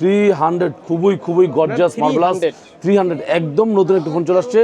Three hundred খুবই খুবই gorgeous marvellous three hundred একদম নতুন একটা ফোন চলে আসছে।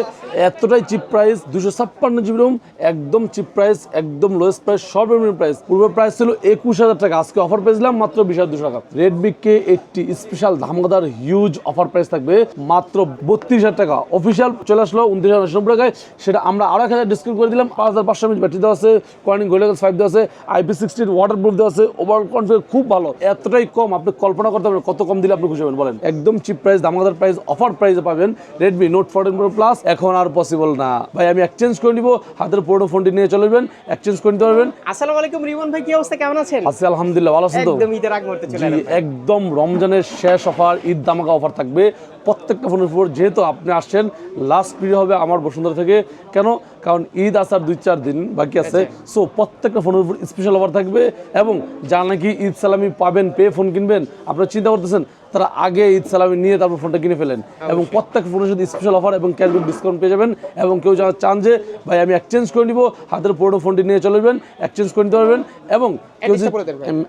এতটাই চিপ প্রাইস দুশো ছাপ্পান্ন জিবি রোম একদম চিপ প্রাইস একদম লোয়েস্ট প্রাইস সর্বনিম্ন প্রাইস পূর্বে প্রাইস ছিল একুশ হাজার টাকা আজকে অফার পেয়েছিলাম মাত্র বিশ হাজার দুশো টাকা। রেডমি কে এইটটি স্পেশাল ধামাকাদার হিউজ অফার প্রাইস থাকবে মাত্র বত্রিশ হাজার টাকা। অফিসিয়াল চলে আসলো উনত্রিশ হাজার নব্বই টাকায়। সেটা আমরা আরও এক হাজার ডিসকাউন্ট করে দিলাম। পাঁচ হাজার পাঁচশো এমএচ ব্যাটারি দেওয়া আছে কোয়ারিং গোল্ডেন ফাইভ দেওয়া আছে আইপি সিক্সটিন ওয়াটার প্রুফ দেওয়া আছে। ওভারঅল কনফিগার খুব ভালো। এতটাই কম আপনি কল্পনা করতে পারবেন কত কম দিলে আপনি খুশি হবেন বলেন। একদম চিপ প্রাইস দামাদার প্রাইস অফার প্রাইসে পাবেন Redmi Note fourteen Pro Plus এখন আর পসিবল না। ভাই আমি এক্সচেঞ্জ করে নিব হাতের পুরোনো ফোনটি নিয়ে চলে যাবেন এক্সচেঞ্জ করে নিতে পারবেন। আসসালামু আলাইকুম রিমন ভাই কি অবস্থা? কেমন আছেন? আছি আলহামদুলিল্লাহ ভালো আছেন তো? একদম ঈদের আগ মুহূর্তে চলে এলাম। একদম রমজানের শেষ অফার ঈদ দামাকা অফার থাকবে। প্রত্যেকটা ফোনের উপর যেহেতু আপনি আসছেন লাস্ট পিরিয়ড হবে আমার বসুন্ধরা থেকে। কেন? কারণ ঈদ আসার দুই চার দিন বাকি আছে। সো প্রত্যেকটা ফোনের উপর স্পেশাল অফার থাকবে এবং যা নাকি ঈদ সালামি পাবেন পে ফোন কিনবেন আপনারা চিন্তা করতেছেন তারা আগে ঈদ সালামি নিয়ে তারপর ফোনটা কিনে ফেলেন। এবং প্রত্যেক ফোনের সাথে স্পেশাল অফার এবং ক্যাশব্যাক ডিসকাউন্ট পেয়ে যাবেন এবং কেউ যারা চান যে ভাই আমি এক্সচেঞ্জ করে নিব হাতের পুরোনো ফোনটি নিয়ে চলে যাবেন এক্সচেঞ্জ করে নিতে পারবেন। এবং ভাই।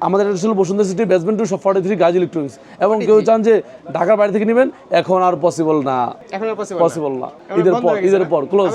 আমাদের এটা ছিল Bashundhara city basement two forty three গাজ ইলেকট্রনিক্স এবং কেউ চান যে ঢাকার বাড়ি থেকে নেবেন এখন আর পসিবল না। এখন আর পসিবল না। ঈদের পর ঈদের পর ক্লোজ।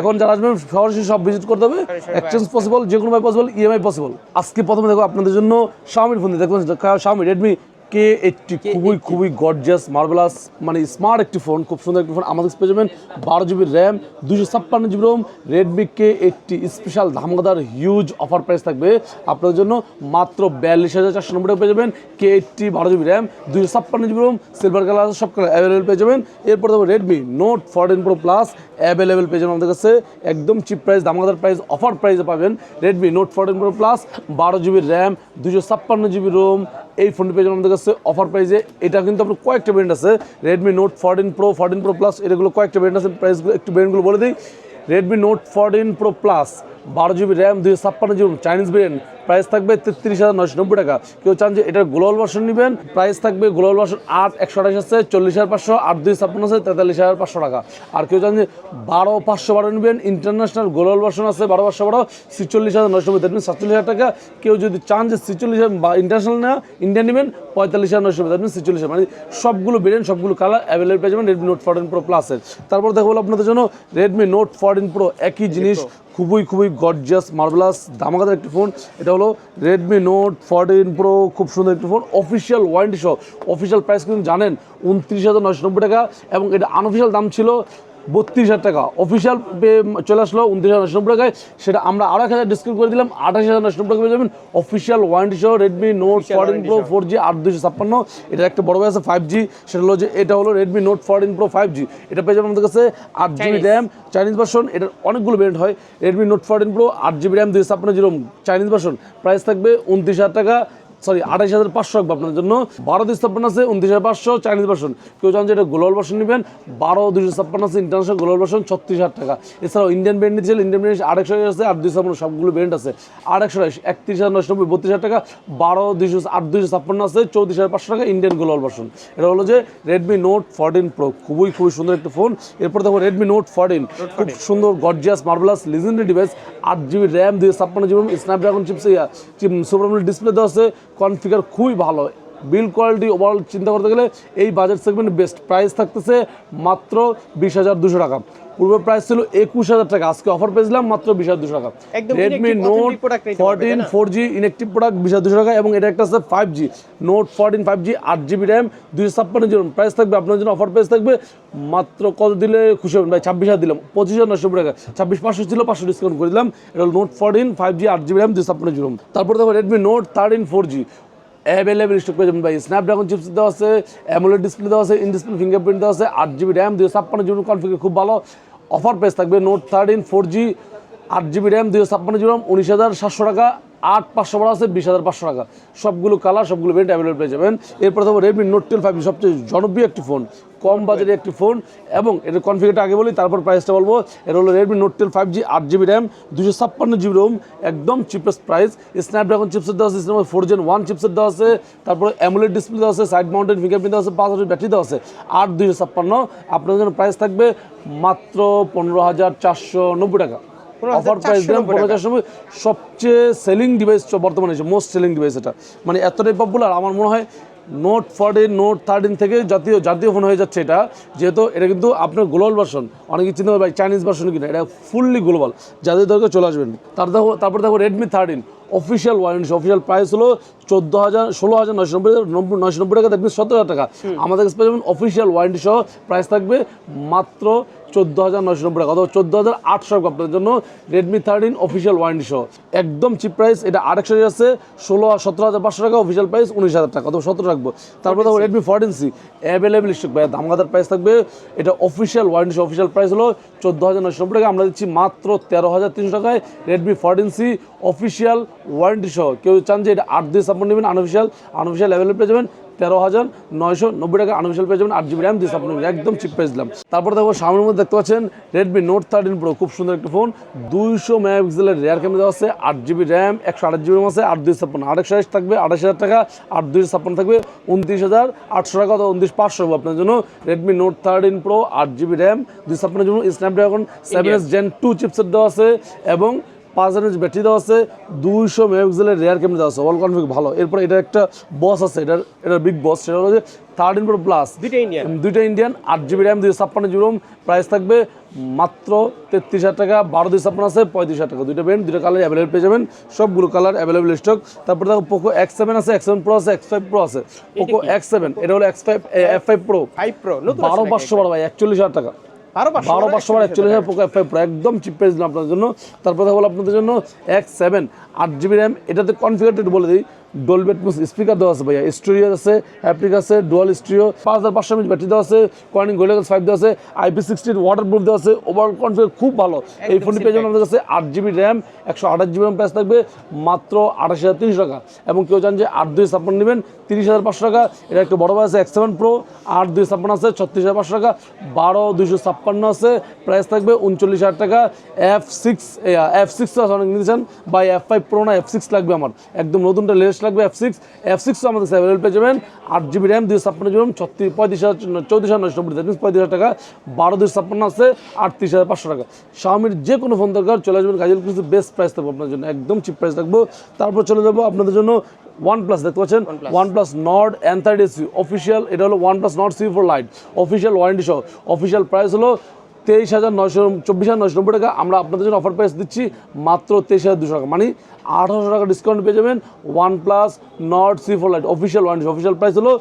এখন যারা আসবেন সরাসরি সব ভিজিট করতে হবে। এক্সচেঞ্জ পসিবল যে কোনো ভাবে পসিবল ইএমআই পসিবল আজকে প্রথমে দেখো আপনাদের জন্য শাওমির ফোন দেখবেন শাওমি রেডমি কে এইটটি খুবই খুবই গর্জিয়াস মার্বেলাস মানে স্মার্ট একটি ফোন খুব সুন্দর একটি ফোন আমাদের পেয়ে যাবেন। বারো জিবি র্যাম দুশো ছাপ্পান্ন GB ROM Redmi K eighty special ধামাকাদার huge offer price থাকবে। আপনাদের জন্য মাত্র বিয়াল্লিশ হাজার চারশো নব্বই পেয়ে যাবেন। কে এইটটি বারো জিবি র্যাম দুশো ছাপ্পান্ন জিবি রোম সিলভার কালার সব কালার অ্যাভেলেবেল পেয়ে যাবেন। এরপর দেখো Redmi Note fourteen Pro Plus available পেয়ে যাবেন আমাদের কাছে। একদম চিপ প্রাইস দামাদার প্রাইস অফার প্রাইসে পাবেন। Redmi Note fourteen Pro Plus বারো জিবি র্যাম দুশো ছাপ্পান্ন জিবি রোম এই ফোনটি পেয়ে আমাদের কাছে অফার প্রাইসে এটা কিন্তু আপনার কয়েকটা ব্র্যান্ড আছে। Redmi Note fourteen Pro fourteen Pro Plus এগুলো কয়েকটা ব্র্যান্ড আছে। প্রাইসগুলো একটু ব্র্যান্ডগুলো বলে দিই। Redmi Note fourteen Pro Plus বারো জিবি র্যাম দুশো ছাপ্পান্ন জিবি চাইনিজ ব্র্যান্ড প্রাইস থাকবে তেত্রিশ হাজার নয়শো নব্বই টাকা। কেউ চান যে এটার গ্লোবাল ভার্সন নেবেন প্রাইস থাকবে গ্লোবাল ভার্সন আট, একশো আঠাশ আছে, চল্লিশ হাজার পাঁচশো, আট দুই ছাপ্পান্ন আছে, তেতাল্লিশ হাজার পাঁচশো টাকা। আর কেউ চান যে বারো পাঁচশো বারো নেবেন ইন্টারন্যাশনাল গ্লোবাল ভার্সন আছে, বারো পাঁচশো বারো, ছিচল্লিশ হাজার নয়শো নব্বই দ্যাট সাতচল্লিশ হাজার টাকা। কেউ যদি চান যে ছিচল্লিশ হাজার ইন্টারন্যাশনাল না ইন্ডিয়ান নেবেন, পঁয়তাল্লিশ হাজার নয়শো দ্যাট ছিচল্লিশ হাজার। মানে সবগুলো ভেরিয়েন্ট সবগুলো কালার অ্যাভেলেবল পেয়ে যাবেন রেডমি নোট ফোরটিন প্রো প্লাসের তারপর দেখো আপনাদের জন্য রেডমি নোট ফোরটিন প্রো একই জিনিস খুবই খুবই গর্জিয়াস মার্বেলাস দামাকাদার একটি ফোন এটা হলো রেডমি নোট ফোরটিন প্রো খুব সুন্দর একটি ফোন অফিসিয়াল ওয়ারেন্টি সহ। অফিসিয়াল প্রাইস কিন্তু জানেন, উনত্রিশ হাজার নয়শো নব্বই টাকা এবং এটা আনঅফিসিয়াল দাম ছিল বত্রিশ হাজার টাকা। অফিসিয়াল চলে আসলো উনত্রিশ হাজার নশো টাকায়। সেটা আমরা আরও এক হাজার ডিসকাউন্ট করে দিলাম আঠাশ হাজার নশো টাকা পেয়ে যাবেন। অফিসিয়াল ওয়ারেন্টি সহ Redmi Note fourteen Pro four G আট দুশো ছাপ্পান্ন। এটা একটা বড় ভাই আছে ফাইভ জি সেটা হলো যে এটা হলো Redmi Note fourteen Pro five G এটা পেয়ে যাবেন আমাদের কাছে আট জিবি র্যাম চাইনিজ ভার্সন এটার অনেকগুলো ভেরিয়েন্ট হয়। রেডমি নোট ফোরটিন প্রো আট জিবি র্যাম দুশো ছাপ্পান্ন জিরো চাইনিজ ভার্সন প্রাইস থাকবে উনত্রিশ হাজার টাকা। সরি আঠাশ হাজার পাঁচশো রাখব আপনাদের জন্য। বারো দুই ছাপ্পান্ন আছে উনত্রিশ হাজার পাঁচশো চাইনিজ ভার্সন কেউ চান যে এটা গ্লোবাল ভার্সন নেবেন বারো দুশো ছাপ্পান্ন আছে ইন্টারন্যাশনাল গ্লোবাল ভার্সন ছত্রিশ হাজার টাকা। এছাড়াও ইন্ডিয়ান ব্র্যান্ড নিতে ইন্ডিয়ান ব্র্যান্ড আড়াইশো আছে আট দুশো ছাপ্পান্ন সবগুলো ব্র্যান্ড আছে। আড়াইশো একত্রিশ হাজার নশো নব্বই বত্রিশ হাজার টাকা। বারো দুশো আট দুশো ছাপ্পান্ন আছে চৌত্রিশ হাজার পাঁচশো টাকা ইন্ডিয়ান গ্লোবাল ভার্সন এটা হলো যে রেডমি নোট ফোরটিন প্রো খুবই খুবই সুন্দর একটা ফোন এরপর দেখো রেডমি নোট ফোরটিন খুব সুন্দর গর্জিয়াস মার্বেলাস লিজেন্ডারি ডিভাইস আট জিবি র্যাম দুই ছাপ্পান্ন GB Snapdragon chips chip super display দেওয়া আছে। কনফিগার খুবই ভালো। বিল কোয়ালিটি ওভারঅল চিন্তা করতে গেলে এই বাজেট সেগমেন্ট বেস্ট প্রাইস থাকতেছে মাত্র বিশ হাজার দুশো টাকা। পূর্বে প্রাইস ছিল একুশ হাজার টাকা। আজকে অফার পেয়েছিলাম মাত্র বিশ হাজার দুশো টাকা। Redmi Note fourteen four G inactive product বিশ হাজার দুশো টাকা এবং এটা একটা আছে five G Note fourteen five G আট জিবি র্যাম দুশো ছাপ্পান্ন জিবি প্রাইস থাকবে আপনার জন্য অফার প্রাইস থাকবে মাত্র কত দিলে খুশি হবেন? ভাই ছাব্বিশ হাজার দিলাম পঁচিশ হাজার নশো টাকা। ছাব্বিশ পাঁচশো ছিল পাঁচশো ডিসকাউন্ট করে দিলাম। এটা হলো নোট ফোরটিন ফাইভ জি আট জিবি র্যাম দুশো ছাপ্পান্ন জিবি তারপর দেখো Redmi Note thirteen four G available stock পেয়ে যাবেন ভাই। স্ন্যাপড্রাগন চিপস দেওয়া আছে অ্যামোলেড ডিসপ্লে দেওয়া আছে ইন ডিসপ্লে ফিঙ্গারপ্রিন্ট দেওয়া আছে, আট জিবি র্যাম দুশো ছাপ্পান্ন জিবি কনফিগার খুব ভালো। অফার প্রাইস থাকবে নোট থার্টিন ফোর জি আট জিবি র্যাম দুশো ছাপ্পান্ন জিবি উনিশ হাজার সাতশো টাকা। আট পাঁচশো বারো আছে বিশ হাজার পাঁচশো টাকা। সবগুলো কালার সবগুলো ভেরিয়েন্ট অ্যাভেলেবল পেয়ে যাবেন। এরপর দেখো রেডমি নোট টেন ফাইভ সবচেয়ে জনপ্রিয় একটি ফোন কম বাজারে একটি ফোন এবং এটার কনফিগারটা আগে বলি তারপর প্রাইসটা বলব। এটা হলো Redmi Note ten five G আট জিবি র্যাম দুশো ছাপ্পান্ন জিবি রোম একদম চিপেস্ট প্রাইস স্ন্যাপড্রাগন চিপসেট দেওয়া আছে সিনেমা ফোর জেন ওয়ান চিপসেট দেওয়া আছে তারপরে অ্যামুলেট ডিসপ্লে দেওয়া আছে সাইড মাউন্টেন ফিঙ্গারপ্রিন্ট দেওয়া আছে পাঁচ হাজার ব্যাটারি দেওয়া আছে আট দুশো ছাপ্পান্ন। আপনাদের জন্য প্রাইস থাকবে মাত্র পনেরো হাজার চারশো নব্বই টাকা। অফার প্রাইস দিলাম পনেরো হাজার সময় সবচেয়ে সেলিং ডিভাইস বর্তমানে মোস্ট সেলিং ডিভাইস এটা। মানে এতটাই পপুলার আমার মনে হয় নোট ফোরটিন নোট থার্টিন থেকে জাতীয় জাতীয় ফোন হয়ে যাচ্ছে এটা। যেহেতু এটা কিন্তু আপনার গ্লোবাল ভার্সন অনেকে চিন্তা করবে চাইনিজ ভার্সন কিনা? এটা ফুললি গ্লোবাল যাদের দরকার চলে আসবেন। তার দেখো তারপর দেখো Redmi thirteen official warranty official price হলো চোদ্দ হাজার ষোলো হাজার নয়শো নব্বই নব্বই নয়শো নব্বই টাকা দেখবেন সতেরো হাজার টাকা। আমাদের কাছে অফিসিয়াল ওয়ারেন্টি সহ প্রাইস থাকবে মাত্র চোদ্দ হাজার নয়শো নব্বই টাকা, অথবা চোদ্দ হাজার আটশো টাকা আপনাদের জন্য রেডমি থার্টিন অফিসিয়াল ওয়ারেন্টি সহ। একদম চিপ প্রাইস এটা আরেকশো আছে ষোলো সতেরো হাজার পাঁচশো টাকা অফিসিয়াল প্রাইস উনিশ হাজার টাকা, অথবা সতেরো রাখব। তারপরে দেখো Redmi fourteen C available stock ভাই দামগাদার প্রাইস থাকবে। এটা অফিসিয়াল ওয়ারেন্টি অফিসিয়াল প্রাইস হলো চোদ্দ হাজার নয়শো নব্বই টাকা। আমরা দিচ্ছি মাত্র তেরো হাজার তিনশো টাকায় Redmi fourteen C official warranty সহ। কেউ চান যে এটা আট দিয়ে সাপোর্ট নেবেন আনঅফিসিয়াল আনঅফিসিয়াল অ্যাভেলেবল পেয়ে যাবেন। তেরো হাজার নয়শো নব্বই টাকা আনঅফিসিয়াল পেয়ে যাবেন, আট জিবি র্যাম দিয়ে সাপোর্ট একদম চিপ প্রাইস দিলাম তারপর দেখো, সামনের মধ্যে দেখতে পাচ্ছেন রেডমি নোট থার্টিন প্রো খুব সুন্দর একটা ফোন দুইশো মেগাপিক্সেলের রেয়ার ক্যামেরা দেওয়া আছে, আট জিবি র্যাম একশো আট জিবি আছে, আট দুই ছাপ্পান্ন আড়াইশো আইস থাকবে, আড়াইশ হাজার টাকা, আট দুই ছাপ্পান্ন থাকবে, উনত্রিশ হাজার আটশো টাকা অথবা উনত্রিশ পাঁচশো হবে আপনার জন্য। রেডমি নোট থার্টিন প্রো আট জিবি র্যাম দুই ছাপ্পান্নের জন্য Snapdragon seven S gen two chipset দেওয়া আছে, এবং পাঁচ হাজার ব্যাটারি দেওয়া আছে দুইশো মেগাপিক্সেলের রেয়ার ক্যামেরা দেওয়া আছে। অল কনফিগ ভালো। এরপর এটা একটা বস আছে এটার এটার বিগ বস সেটা হলো যে থার্টিন প্রো প্লাস দুইটা ইন্ডিয়ান দুইটা ইন্ডিয়ান আট জিবি র্যাম দুই ছাপ্পান্ন জিবি রোম প্রাইস থাকবে মাত্র তেত্রিশ হাজার টাকা বারো দুই ছাপ্পান্ন আছে পঁয়ত্রিশ হাজার টাকা। দুইটা ব্যান্ড দুইটা কালার অ্যাভেলেবল পেয়ে যাবেন। সবগুলো কালার অ্যাভেলেবল স্টক তারপরে দেখো পোকো এক্স সেভেন আছে এক্স সেভেন প্রো আছে এক্স ফাইভ প্রো আছে। পোকো এক্স সেভেন এটা হলো X five F five pro five pro বারো পাঁচশো বারো ভাই একচল্লিশ হাজার টাকা। বারো পাঁচশো বারো পাঁচশো বার একচল্লিশ হাজার একদম চিপ পেয়েছিলাম আপনার আপনাদের জন্য। তারপর হলো আপনাদের জন্য এক্স সেভেন আট জিবি র্যাম এটাতে কনফিগারেটেড বলে দিই। ডোলবেট স্পিকার দেওয়া আছে ভাইয়া। স্টুডিও আছে হ্যাপটিক আছে ডুয়াল স্টুডিও পাঁচ হাজার পাঁচশো এমএচ ব্যাটারি দেওয়া আছে কয়েনিং গোল্ডেন ফাইভ দেওয়া আছে আইপি সিক্সটিন ওয়াটার প্রুফ দেওয়া আছে ওভারঅল কনফিগার খুব ভালো। এই ফোনটি পেয়ে যাবেন আমাদের কাছে আট জিবি র্যাম একশো আঠাশ জিবি র্যাম প্রাইস থাকবে মাত্র আঠাশ হাজার তিরিশ টাকা। এবং কেউ চান যে আট দুই ছাপ্পান্ন নেবেন তিরিশ হাজার পাঁচশো টাকা। এটা একটা বড় ভাই আছে এক্স সেভেন প্রো আট দুই ছাপ্পান্ন আছে ছত্রিশ হাজার পাঁচশো টাকা। বারো দুইশো ছাপ্পান্ন আছে প্রাইস থাকবে উনচল্লিশ হাজার টাকা। এফ সিক্স এফ সিক্স আছে অনেক নিয়েছেন বা এফ ফাইভ প্রো না এফ সিক্স লাগবে আমার। একদম নতুনটা লেটেস্ট লাগবে এফ সিক্স এফ সিক্সও আমাদের অ্যাভেলেবল পেয়ে যাবেন। আট জিবি র্যাম দুই ছাপ্পান্ন জিবি ছত্রিশ পঁয়ত্রিশ হাজার চৌত্রিশ হাজার নয়শো নব্বই দ্যাট পঁয়ত্রিশ হাজার টাকা বারো দুই ছাপ্পান্ন আছে আটত্রিশ হাজার পাঁচশো টাকা। শাওমির যে কোনো ফোন দরকার চলে আসবেন কাজল কিন্তু বেস্ট প্রাইস থাকব আপনার জন্য একদম চিপ প্রাইস রাখব। তারপর চলে যাব আপনাদের জন্য ওয়ান প্লাস দেখতে পাচ্ছেন? One plus Nord N thirty C official এটা হলো one plus Nord C four lite official warranty সহ। অফিসিয়াল প্রাইস হলো তেইশ হাজার নয়শো, চব্বিশ হাজার নয়শো নব্বই টাকা আমরা আপনাদের জন্য অফার প্রাইস দিচ্ছি মাত্র তেইশ হাজার দুশো টাকা। মানে আঠারোশো টাকা ডিসকাউন্ট পেয়ে যাবেন one plus Nord C four lite official one official price হলো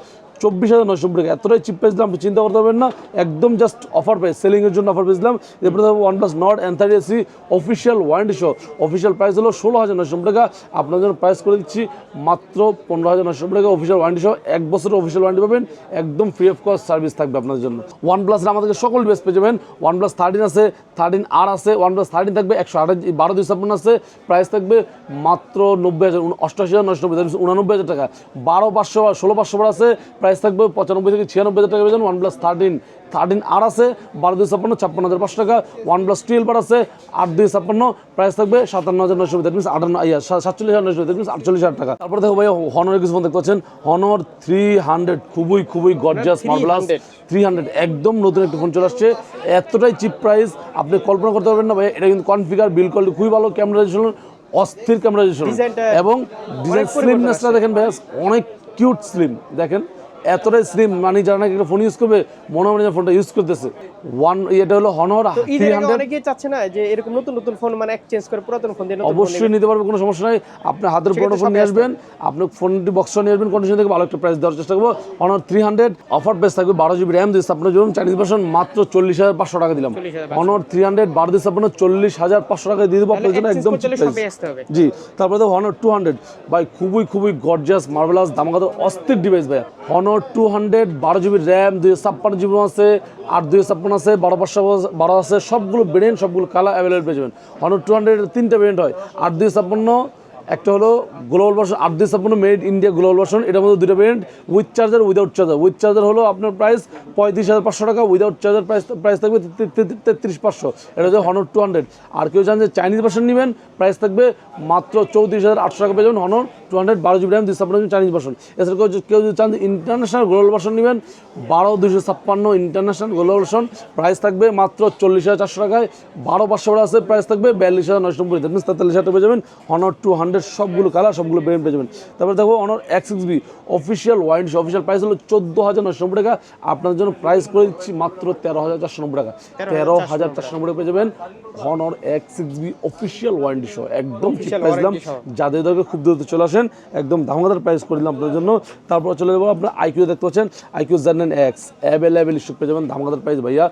চব্বিশ হাজার নব্বই টাকা। এতটাই চিপ দিলাম চিন্তা করতে পারবেন না, একদম জাস্ট অফার প্রাইস সেলিংয়ের জন্য অফার পেয়েছিলাম এরপরে one plus Nord N thirty SE official warranty সহ অফিসিয়াল প্রাইস হলো ষোলো হাজার নব্বই টাকা। আপনার জন্য প্রাইস করে দিচ্ছি মাত্র পনেরো হাজার নব্বই টাকা। অফিসিয়াল ওয়ারেন্টি সহ এক বছরের অফিসিয়াল ওয়ারেন্টি পাবেন, একদম ফ্রি অফ কস্ট সার্ভিস থাকবে আপনার জন্য। ওয়ান প্লাসের আমাদেরকে সকল বেস পেয়ে যাবেন। ওয়ান প্লাস থার্টিন আছে থার্টিন আর আছে ওয়ান প্লাস থার্টিন থাকবে, একশো আঠাশ, বারো দুই ছাপ্পান্ন আছে। প্রাইস থাকবে মাত্র নব্বই হাজার অষ্টাশি হাজার নয়শো নব্বই উনানব্বই হাজার টাকা। বারো পাঁচশো ষোলো পাঁচশো আছে প্রাইস থাকবে পঁচানব্বই থেকে ছিয়ানব্বই হাজার টাকা পেয়েছেন one plus thirteen thirteen R আছে বারো দুই ছাপ্পান্ন ছাপ্পান্ন হাজার পাঁচশো টাকা। ওয়ান প্লাস টুয়েলভ আর আছে আট দুই ছাপ্পান্ন প্রাইস থাকবে সাতান্ন হাজার নয়শো দ্যাট মিনস আটান্ন ইয়া সাতচল্লিশ হাজার নয়শো দ্যাট মিনস আটচল্লিশ হাজার টাকা। তারপরে দেখো ভাই হনরের কিছু ফোন দেখতে পাচ্ছেন। হনর থ্রি হান্ড্রেড খুবই খুবই গর্জাস মার্বেলাস থ্রি হান্ড্রেড একদম নতুন একটা ফোন চলে আসছে। এতটাই চিপ প্রাইস আপনি কল্পনা করতে পারবেন না ভাই এটা কিন্তু কনফিগার বিল কোয়ালিটি খুবই ভালো ক্যামেরা অস্থির ক্যামেরা এবং ডিজাইন স্লিমনেসটা দেখেন ভাই অনেক কিউট স্লিম দেখেন। এতটাই স্লিম মানে যারা নাকি ফোন ইউজ করবে মনে মনে ফোনটা ইউজ করতেছে। ওয়ান এটা হলো হনর থ্রি অনেকেই চাচ্ছে না যে এরকম নতুন নতুন ফোন মানে এক্সচেঞ্জ করে পুরাতন ফোন দিয়ে অবশ্যই নিতে পারবে কোনো সমস্যা নাই। আপনি হাতের পুরোনো ফোন নিয়ে আসবেন আপনি ফোনটি বক্স নিয়ে আসবেন কন্ডিশন থেকে ভালো একটা প্রাইস দেওয়ার চেষ্টা করব। Honor three hundred offer price থাকবে বারো জিবি র্যাম দিচ্ছে আপনার জন্য চাইনিজ ভার্সন মাত্র চল্লিশ হাজার পাঁচশো টাকা দিলাম। 40,500 অনর থ্রি হান্ড্রেড বারো দিচ্ছে আপনার চল্লিশ হাজার পাঁচশো টাকা দিয়ে দেবো আপনার জন্য একদম। জি তারপরে তো হনর টু হান্ড্রেড ভাই খুবই খুবই গর্জাস মার্বেলাস দামাগাতে অস্থির ডিভাইস ভাই হনর টু হান্ড্রেড বারো জিবি র্যাম দুই ছাপ্পান্ন জিবি আছে, আর দুই ছাপ্পান্ন আছে বারো পাঁচশো বারো আছে সবগুলো ব্রেন সবগুলো কালার অ্যাভেলেবেল পেয়ে যাবেন। হনর টু হান্ড্রেড তিনটে ব্রেন্ড হয়, আর দুই ছাপ্পান্ন একটা হলো গ্লোবাল ভার্সন আট দুই মেড ইন্ডিয়া গ্লোবাল ভার্সন, এটার মধ্যে দুটো brand with charger without charger with charger হলো আপনার প্রাইস পঁয়ত্রিশ হাজার পাঁচশো টাকা উইদাউট চার্জার প্রাইস প্রাইস থাকবে তেত্রিশ পাঁচশো। এটা হচ্ছে হনর টু হান্ড্রেড আর কেউ চান যে চাইনিজ ভার্সন নেবেন প্রাইস থাকবে মাত্র চৌত্রিশ হাজার আটশো টাকা পেয়ে যাবেন হনর টু হান্ড্রেড বারো জিবি র্যাম দুই ছাপ্পান্ন চাইনিজ ভার্সন এছাড়া কেউ কেউ যদি চান ইন্টারন্যাশনাল গ্লোবাল ভার্সন নেবেন, বারো দুশো ছাপ্পান্ন ইন্টারন্যাশনাল গ্লোবাল ভার্সন প্রাইস থাকবে মাত্র চল্লিশ হাজার চারশো টাকায়। বারো পাঁচশো আছে প্রাইস থাকবে বিয়াল্লিশ হাজার নয়শো নব্বই। তেতাল্লিশ হাজার টাকা পেয়ে যাবেন হনর টু হান্ড্রেড ব্র্যান্ডের সবগুলো কালার সবগুলো ব্র্যান্ড পেয়ে যাবেন। তারপরে দেখো Honor X six B official wind official price হলো চোদ্দ হাজার নশো নব্বই টাকা। আপনার জন্য প্রাইস করে দিচ্ছি মাত্র তেরো হাজার চারশো নব্বই টাকা। তেরো হাজার চারশো নব্বই টাকা। পেয়ে যাবেন Honor X six B official warranty সহ একদম ঠিক প্রাইস দিলাম। যাদের দরকার খুব দ্রুত চলে আসেন একদম ধামাকাদার প্রাইস করে দিলাম আপনাদের জন্য। তারপর চলে যাব আপনার আইকিউ দেখতে পাচ্ছেন। আইকিউ জার্নেন এক্স অ্যাভেলেবেল স্টক পেয়ে যাবেন। ধামাকাদার প্রাইস ভাইয়া।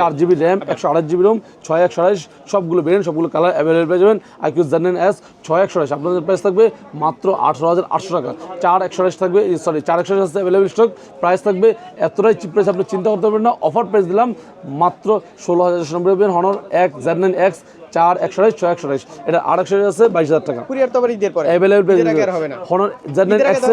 চার জিবি র্যাম একশো আঠাশ জিবি রোম ছয় একশো আঠাশ সবগুলো বেরেন সবগুলো কালার অ্যাভেলেবেল পেয়ে যাবেন। আইকিউ জার্নেন এস ছয় একশো আঠাশ আপনাদের প্রাইস থাকবে মাত্র আঠারো হাজার আটশো টাকা। চার একশো আঠাশ থাকবে সরি চার একশো আঠাশ অ্যাভেলেবেল স্টক প্রাইস থাকবে এতটাই চিপ প্রাইস আপনি চিন্তা করতে পারবেন না। অফার প্রাইস দিলাম মাত্র ষোলো হাজার নব্বই পাবেন হনর এক জার্নেন এক্স চার একশো আঠাশ ছয় একশো আঠাশ এটা আর একশো আঠাশ আছে বাইশ হাজার টাকা। কুরিয়ার তো আবার ঈদের পরে। অ্যাভেলেবল পেয়ে না। হনর ঈদের আগে এক্স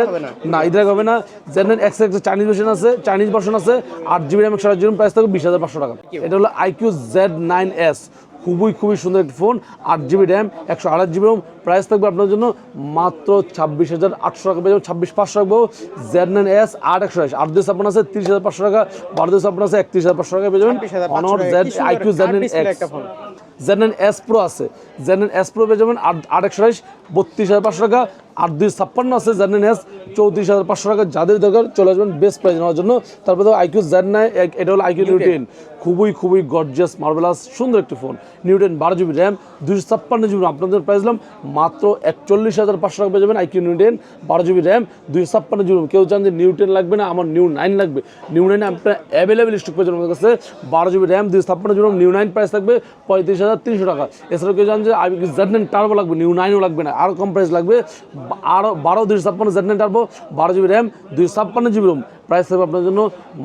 না। ঈদের হবে না। জার্নেন এক্স এক্স চাইনিজ ভার্সন আছে চাইনিজ ভার্সন আছে আট জিবি র্যাম একশো আট জিবি প্রাইস থাকবে বিশ হাজার পাঁচশো টাকা। এটা হলো আইকিউ জেড নাইন এস খুবই খুবই সুন্দর একটি ফোন আট জিবি র্যাম একশো আঠাশ জিবি রোম প্রাইস থাকবে আপনার জন্য মাত্র ছাব্বিশ হাজার আটশো টাকা পেয়ে যাবেন ছাব্বিশ পাঁচশো রাখব। জেড নাইন এস আট একশো আঠাশ আট দিন ছাপ্পান্ন আছে তিরিশ হাজার পাঁচশো টাকা বারো দিন ছাপ্পান্ন আছে একত্রিশ হাজার পাঁচশো টাকা পেয়ে যাবেন। 26,500 Honor Z iQOO Z nine X. জেনেন S pro আছে। জেনেন এস প্রো পেয়ে যাবেন আট আট একশো আঠাশ বত্রিশ হাজার পাঁচশো টাকা আট দুই ছাপ্পান্ন আছে জেনেন এস চৌত্রিশ হাজার পাঁচশো টাকা যাদের দরকার চলে আসবেন বেস্ট প্রাইস নেওয়ার জন্য। তারপরে তো আইকিউ জেড নাই এটা হলো আইকিউ নিউটেন খুবই খুবই গর্জিয়াস মার্বেলাস সুন্দর একটি ফোন নিউটেন বারো জিবি র্যাম দুশো ছাপ্পান্ন জিবি আপনাদের প্রাইস দিলাম। মাত্র একচল্লিশ হাজার পাঁচশো টাকা পেয়ে যাবেন আইকিউ নিউটেন বারো জিবি র্যাম দুশো ছাপ্পান্ন জিবি কেউ চান যে নিউটেন লাগবে না, আমার নিউ নাইন লাগবে। নিউ নাইন আপনার অ্যাভেলেবেল স্টক পেয়ে যাবেন কাছে। বারো জিবি র্যাম দুশো ছাপ্পান্ন জিবি নিউ নাইন প্রাইস থাকবে পঁয়ত্রিশ হাজার তিনশো টাকা। এছাড়াও কেউ জান যে আই জেড নাইন টার্বো লাগবে নিউ নাইনও লাগবে না আরও কম প্রাইস লাগবে। আরও বারো দুশো ছাপ্পান্ন জেড নাইন টার্বো বারো জিবি র্যাম দুশো ছাপ্পান্ন জিবি রোম প্রাইস থাকবে আপনার জন্য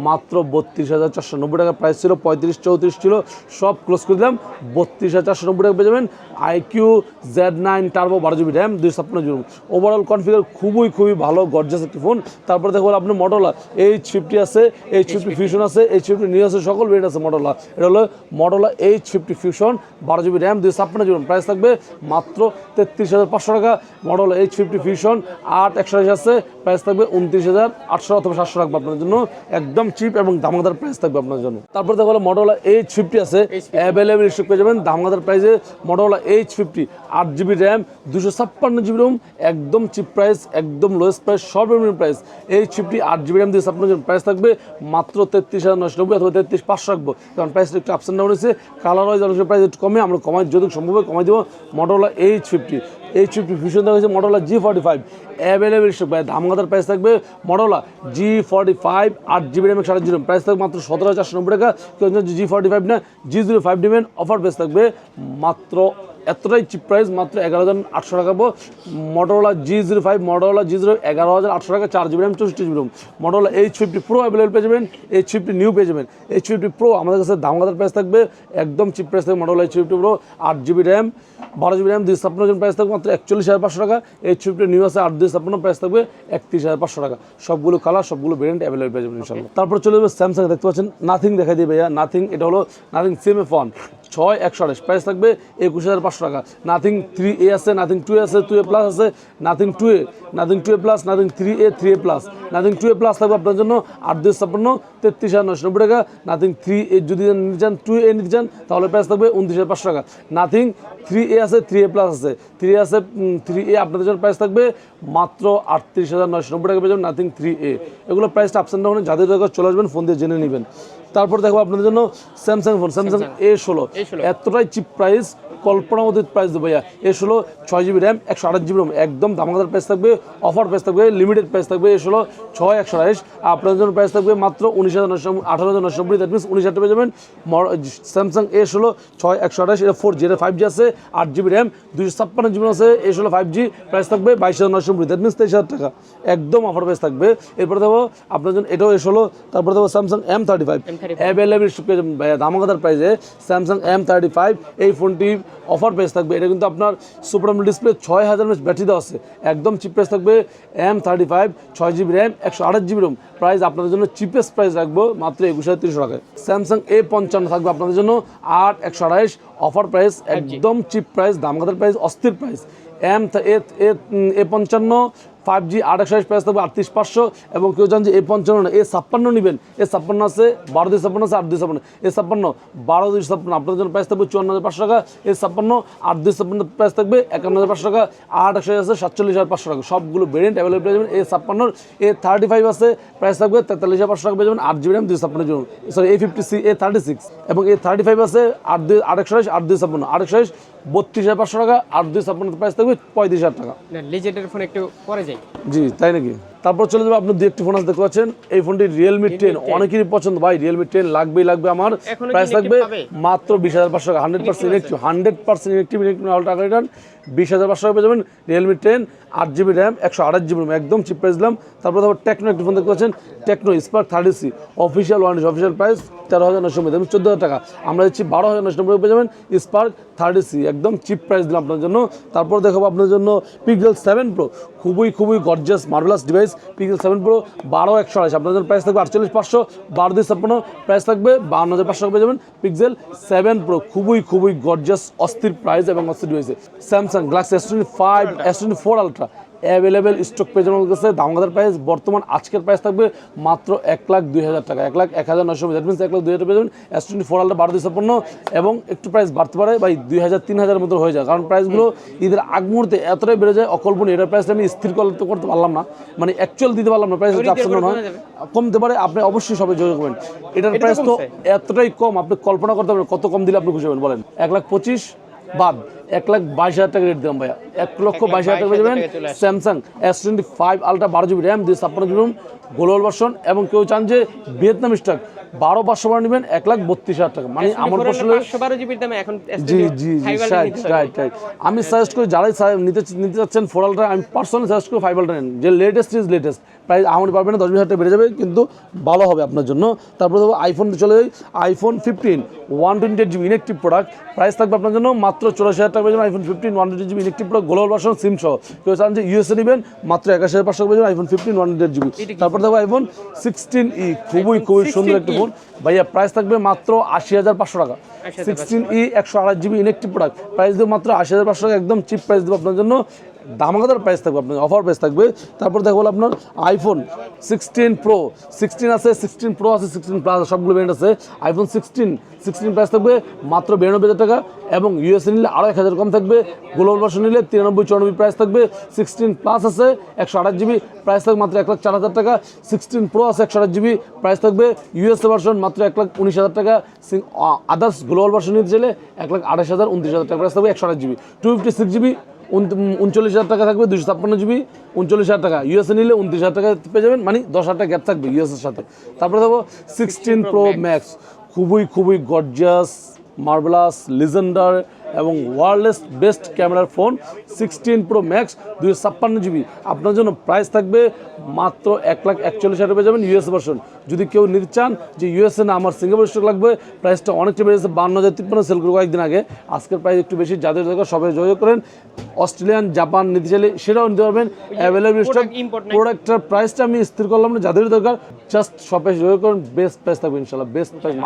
মাত্র বত্রিশ হাজার চারশো নব্বই টাকা। প্রাইস ছিল পঁয়ত্রিশ চৌত্রিশ ছিল সব ক্লোজ করে দিলাম। বত্রিশ হাজার চারশো নব্বই টাকা পেয়ে যাবেন। আইকিউ জেড নাইন টার্বো বারো জিবি র্যাম দুই ছাপ্পান্ন জিবি ওভারঅল কনফিগার খুবই খুবই ভালো গর্জাস একটি ফোন তারপরে দেখো আপনার মডেলা এইচ ফিফটি আছে এইচ ফিফটি ফিউশন আছে এইচ ফিফটি নিউ আছে সকল ভেরিয়েন্ট আছে মডেলা এটা হলো মডেলা এইচ ফিফটি ফিউশন বারো জিবি র্যাম দুই ছাপ্পান্ন জিবি প্রাইস থাকবে মাত্র তেত্রিশ হাজার পাঁচশো টাকা। মডেল এইচ ফিফটি ফিউশন আট একশো আশি আছে। প্রাইস থাকবে উনত্রিশ হাজার আটশো অথবা সাতশো রাখব আপনার জন্য। একদম চিপ এবং দামাদার প্রাইস থাকবে আপনার জন্য। তারপর দেখো মডেল এইচ ফিফটি আছে। অ্যাভেলেবেল স্টক পেয়ে যাবেন। দামাদার প্রাইসে মডেল এইচ ফিফটি আট জিবি র্যাম দুশো ছাপ্পান্ন জিবি রোম একদম চিপ প্রাইস একদম লোয়েস্ট প্রাইস সর্বনিম্ন প্রাইস এইচ ফিফটি আট জিবি র্যাম দুশো ছাপ্পান্ন প্রাইস থাকবে মাত্র তেত্রিশ হাজার নশো নব্বই অথবা তেত্রিশ পাঁচশো রাখব। কারণ প্রাইসটা একটু আপস ডাউন হয়েছে কালার ওয়াইজ প্রাইস একটু কমে। আমরা কমাই যদি সম্ভব কমাই দেবো। Model Edge fifty Edge fifty fusion দেওয়া Motorola G forty five available stock ভাই ধামগাদার প্রাইস থাকবে মডোলা জি ফর্টি ফাইভ আট জিবি র্যাম সাড়ে জিরো। প্রাইস থাকবে মাত্র সতেরো হাজার চারশো নব্বই টাকা। কেউ জি ফর্টি ফাইভ না জি জিরো ফাইভ ডিমেন অফার প্রাইস থাকবে মাত্র এতটাই চিপ প্রাইস মাত্র এগারো হাজার আটশো টাকা Motorola G zero five Motorola G zero এগারো হাজার আটশো টাকা চার জিবি র্যাম চৌষট্টি GB RAM Motorola Edge fifty pro available পেয়ে যাবেন এইচ ফিফটি নিউ পেয়ে যাবেন। এইচ ফিফটি প্রো আমাদের কাছে দামগাদার প্রাইস থাকবে একদম চিপ প্রাইস থাকবে মডেল এইচ ফিফটি প্রো আট জিবি র্যাম বারো জিবি র্যাম দুই ছাপ্পান্ন জন প্রাইস থাকবে মাত্র একচল্লিশ হাজার পাঁচশো টাকা। এইচ ফিফটি নিউ আছে আট দুই ছাপ্পান্ন প্রাইস থাকবে একত্রিশ হাজার পাঁচশো টাকা। সবগুলো কালার সবগুলো ভেরিয়েন্ট অ্যাভেলেবল পেয়ে যাবেন ইনশাল্লাহ তারপর চলে যাবে স্যামসাং দেখতে পাচ্ছেন নাথিং দেখাই দিয়ে ভাইয়া নাথিং এটা হলো নাথিং সিএমএ ফোন ছয়, একশো আঠাশ। প্রাইস থাকবে একুশ হাজার পাঁচশো টাকা। নাথিং থ্রি এ আছে নাথিং টু এ আছে টু এ প্লাস আছে nothing two A nothing two A plus nothing three A three A plus nothing two A plus থাকবে আপনার জন্য আট দুই ছাপ্পান্ন, তেত্রিশ হাজার নশো নব্বই টাকা। নাথিং থ্রি এ যদি নিতে চান টু এ নিতে চান, তাহলে প্রাইস থাকবে উনত্রিশ হাজার পাঁচশো টাকা। নাথিং থ্রি এ আছে থ্রি এ প্লাস আছে। থ্রি এ আছে থ্রি এ আপনাদের জন্য প্রাইস থাকবে মাত্র আটত্রিশ হাজার নশো নব্বই টাকা পেয়ে যাবেন নাথিং থ্রি এ এগুলো প্রাইসটা আপস অ্যান্ড ডাউনে যাদের দরকার চলে আসবেন ফোন দিয়ে জেনে নেবেন। তারপর দেখো আপনাদের জন্য স্যামসাং ফোন স্যামসাং এ ষোলো। এতটাই চিপ প্রাইস কল্পনা অতীত প্রাইস দেবো ভাইয়া। এ ষোলো ছয় জিবি র্যাম একশো আঠাশ জিবি র্যাম একদম দামাদার প্রাইস থাকবে অফার প্রাইস থাকবে লিমিটেড প্রাইস থাকবে। এস ষোলো ছয় একশো আঠাশ। আপনাদের জন্য প্রাইস থাকবে মাত্র উনিশ হাজার নশো আঠারো হাজার নশো নব্বই দ্যাট মিনস উনিশ হাজার পেয়ে যাবেন। স্যামসাং এস ষোলো ছয় একশো আঠাশ। এটা ফোর জি এটা ফাইভ জি আছে আট জিবি র্যাম দুশো ছাপ্পান্ন জিবি আছে। এস হলো ফাইভ জি প্রাইস থাকবে বাইশ হাজার নশো নব্বই দ্যাট মিনস তেইশ হাজার টাকা। একদম অফার প্রাইস থাকবে। এরপরে দেখো আপনার জন্য এটাও এস হলো তারপরে দেখো Samsung M thirty five available দামাকাদার প্রাইসে স্যামসাং এম থার্টি ফাইভ এই ফোনটি অফার প্রাইস থাকবে। এটা কিন্তু আপনার সুপার ডিসপ্লে ছয় হাজার এমএস ব্যাটারি দেওয়া আছে। একদম চিপ প্রাইস থাকবে এম থার্টি ফাইভ ছয় জিবি র্যাম একশো আঠাশ জিবি রোম প্রাইস আপনাদের জন্য চিপেস্ট প্রাইস রাখব মাত্র একুশ হাজার তিনশো টাকায়। স্যামসাং এ পঞ্চান্ন থাকবে আপনাদের জন্য আট একশো আঠাইশ অফার প্রাইস একদম চিপ প্রাইস দামগাদার প্রাইস অস্থির প্রাইস এম এ পঞ্চান্ন ফাইভ জি আট একশো প্রাইস থাকবে আটত্রিশ পাঁচশো। এবং কেউ চান যে এ পঞ্চান্ন এ ছাপ্পান্ন নেবেন। এ ছাপ্পান্ন আছে, বারো দুই ছাপ্পান্ন আছে, আট দুই ছাপ্পান্ন। এ ছাপ্পান্ন, বারো দুই ছাপ্পান্ন, আপনাদের জন্য প্রাইস থাকবে চুয়ান্ন হাজার পাঁচশো টাকা। এ ছাপ্পান্ন, আট দুই ছাপ্পান্ন প্রাইস থাকবে একান্ন হাজার পাঁচশো টাকা। আট একশো আছে, সাতচল্লিশ হাজার পাঁচশো টাকা। সবগুলো ভেরিয়েন্ট অ্যাভেলেবল পেয়ে যাবেন এ ছাপ্পান্নর। এ থার্টি ফাইভ আছে প্রাইস থাকবে তেতাল্লিশ হাজার পাঁচশো টাকা পেয়ে যাবেন, আট জিবি র্যাম দুই ছাপ্পান্নের জন্য sorry A fifty C A thirty six এবং এ থার্টি ফাইভ আছে, আট দুই, আট একশো আট দুই ছাপ্পান্ন। আট একশো বত্রিশ হাজার পাঁচশো টাকা, আট দুই ছাপ্পান্ন প্রাইস থাকবে পঁয়ত্রিশ হাজার টাকা। লিজেন্ডের ফোন একটু পরে যাই। জি তাই নাকি তারপর চলে যাবে আপনার দু একটি ফোন দেখতে পাচ্ছেন? এই ফোনটি রিয়েলমি টেন অনেকেরই পছন্দ ভাই রিয়েলমি টেন লাগবেই লাগবে আমার। প্রাইস থাকবে মাত্র বিশ হাজার পাঁচশো টাকা hundred percent electric hundred percent electric টাকা রিটার্ন বিশ হাজার পাঁচশো টাকা পেয়ে যাবেন রিয়েলমি টেন আট জিবি র্যাম একশো আঠাশ জিবি র্যাম একদম চিপ প্রাইস দিলাম। তারপর তারপর টেকনো একটি ফোন দেখতে পাচ্ছেন Tecno Spark thirty C official one official price তেরো হাজার নশো নব্বই চোদ্দ হাজার টাকা। আমরা দিচ্ছি বারো হাজার নশো নব্বই পেয়ে যাবেন স্পার্ক থার্টি সি একদম চিপ প্রাইস দিলাম আপনার জন্য। তারপর দেখাবো আপনার জন্য পিক্সেল সেভেন প্রো খুবই খুবই gorgeous marvellous device Pixel seven pro, বারো একশো আড়াইশ। আপনাদের প্রাইস থাকবে আটচল্লিশ পাঁচশো, বারো দুই ছাপ্পান্ন। প্রাইস থাকবে বান্ন হাজার পাঁচশো পেয়ে যাবেন পিক্সেল সেভেন প্রো। খুবই খুবই গর্জাস অস্থির প্রাইস এবং অস্থির রয়েছে Samsung Galaxy S twenty five S twenty four ultra available stock পেয়ে যাবেন কাছে দামগাদার প্রাইস বর্তমান আজকের প্রাইস থাকবে মাত্র এক লাখ দুই হাজার টাকা। এক লাখ এক হাজার নশো দ্যাট মিনস এক লাখ দুই হাজার পেয়ে যাবেন। এস টোয়েন্টি ফোর আলটা বারো দুই ছাপ্পান্ন এবং একটু প্রাইস বাড়তে পারে বা দুই হাজার তিন হাজার মতো হয়ে যায়। কারণ প্রাইসগুলো ঈদের আগ মুহূর্তে এতটাই বেড়ে যায় অকল্পনীয় এটার প্রাইস আমি স্থির করতে করতে পারলাম না। মানে অ্যাকচুয়াল দিতে পারলাম না। প্রাইস করে নয়। কমে কমতে পারে আপনি অবশ্যই সবাই যোগাযোগ করবেন। এটার প্রাইস তো এতটাই কম আপনি কল্পনা করতে পারবেন কত কম দিলে আপনি খুশি হবেন বলেন। এক লাখ পঁচিশ বাদ। এক লাখ বাইশ হাজার টাকা রেট দিলাম ভাইয়া এক লক্ষ বাইশ হাজার টাকা দেবেন যাবেন। Samsung S twenty five ultra বারো জিবি র্যাম দুই ছাপ্পান্ন জিবি গ্লোবাল ভার্সন এবং কেউ চান যে ভিয়েতনাম স্টক বারো পাঁচশো বারো নেবেন এক লাখ বত্রিশ হাজার টাকা। মানে আমার এখন জি জি জি রাইট রাইট রাইট আমি সাজেস্ট করি যারাই নিতে নিতে চাচ্ছেন ফোরালটা আমি পার্সোনালি সাজেস্ট করি ফাইভ আলট্রা নেন। যে লেটেস্ট ইজ লেটেস্ট প্রাইস আমার পারবে না দশ বিশ হাজার টাকা বেড়ে যাবে কিন্তু ভালো হবে আপনার জন্য। তারপরে দেখো আইফোন চলে যাই iPhone fifteen one twenty eight GB inactive product price থাকবে আপনার জন্য মাত্র চৌরাশি হাজার টাকা পেয়ে iPhone fifteen one twenty GB inactive product global version SIM সহ। কেউ চান যে ইউএসএ নেবেন মাত্র একাশি হাজার পাঁচশো পেয়ে iPhone fifteen one twenty GB তারপর দেখো আইফোন সিক্সটিন ই খুবই খুবই সুন্দর একটা 16E ফোন ভাইয়া প্রাইস থাকবে মাত্র আশি হাজার পাঁচশো টাকা। 80,500 সিক্সটিন ই একশো আড়াই জিবি ইলেকট্রিক প্রোডাক্ট প্রাইস দেবো মাত্র আশি হাজার পাঁচশো টাকা একদম চিপ প্রাইস দেবো আপনার জন্য। দামাকাদার প্রাইস থাকবে, আপনার অফার প্রাইস থাকবে। তারপর দেখো হলো আপনার আইফোন সিক্সটিন প্রো সিক্সটিন আছে সিক্সটিন প্রো আছে সিক্সটিন প্লাস সবগুলো ব্র্যান্ড আছে। আইফোন সিক্সটিন সিক্সটিন প্রাইস থাকবে, মাত্র বিরানব্বই হাজার টাকা এবং ইউএসএ নিলে আরও এক হাজার কম থাকবে। গ্লোবাল ভার্সন নিলে তিরানব্বই, চুরানব্বই প্রাইস থাকবে। সিক্সটিন প্লাস আছে, একশো আঠাশ জিবি প্রাইস থাকবে, মাত্র এক লাখ চার হাজার টাকা। সিক্সটিন প্রো আছে, একশো আঠাশ জিবি প্রাইস থাকবে। ইউএসএ ভার্সন মাত্র এক লাখ উনিশ হাজার টাকা। আদার্স গ্লোবাল ভার্সন নিতে চাইলে এক লাখ আঠাশ হাজার, উনত্রিশ হাজার টাকা প্রাইস থাকবে, একশো আঠাশ GB two fifty six GB উনচল্লিশ হাজার টাকা থাকবে দুশো ছাপ্পান্ন জিবি উনচল্লিশ হাজার টাকা। ইউএসএ নিলে উনত্রিশ হাজার টাকা পেয়ে যাবেন মানে দশ হাজার টাকা গ্যাপ থাকবে ইউএসএর সাথে। তারপরে দেখো সিক্সটিন প্রো ম্যাক্স খুবই খুবই গর্জিয়াস মার্বেলাস লিজেন্ডার এবং ওয়ারলেস বেস্ট ক্যামেরার ফোন সিক্সটিন প্রো ম্যাক্স দুশো ছাপ্পান্ন জিবি আপনার জন্য প্রাইস থাকবে মাত্র এক লাখ একচল্লিশ হাজার পেয়ে যাবেন ইউএস ভার্সন যদি কেউ নিতে চান যে ইউএসএ না আমার সিঙ্গাপুর স্টক লাগবে প্রাইসটা অনেকটা বেড়েছে বান্ন হাজার তিপ্পান্ন সেল করে কয়েকদিন আগে। আজকের প্রাইস একটু বেশি যাদের দরকার সবাই যোগাযোগ করেন। অস্ট্রেলিয়ান জাপান নিতে চাইলে সেটাও নিতে পারবেন। Available stock. প্রোডাক্টের প্রাইসটা আমি স্থির করলাম না যাদের দরকার জাস্ট শপে যোগাযোগ করেন বেস্ট প্রাইস থাকবে ইনশাল্লাহ বেস্ট প্রাইস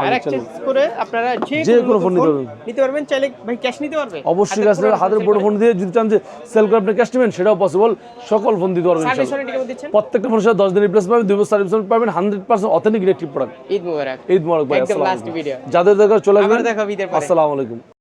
করে আপনারা যে কোনো ফোন নিতে পারবেন। নিতে পারবেন চাইলে ভাই ক্যাশ নিতে পারবে? অবশ্যই কাজ হাতের বড় ফোন দিয়ে যদি চান যে সেল করে আপনি ক্যাশ নেবেন সেটাও পসিবল সকল ফোন দিতে পারবেন প্রত্যেকটা ফোনের সাথে দশ দিন রিপ্লেস পাবেন দুই বছর সার্ভিস পাবেন hundred percent authentic electric product Eid Mubarak. Eid Mubarak ভাই। যাদের দরকার চলে আসবেন। আসসালামু আলাইকুম।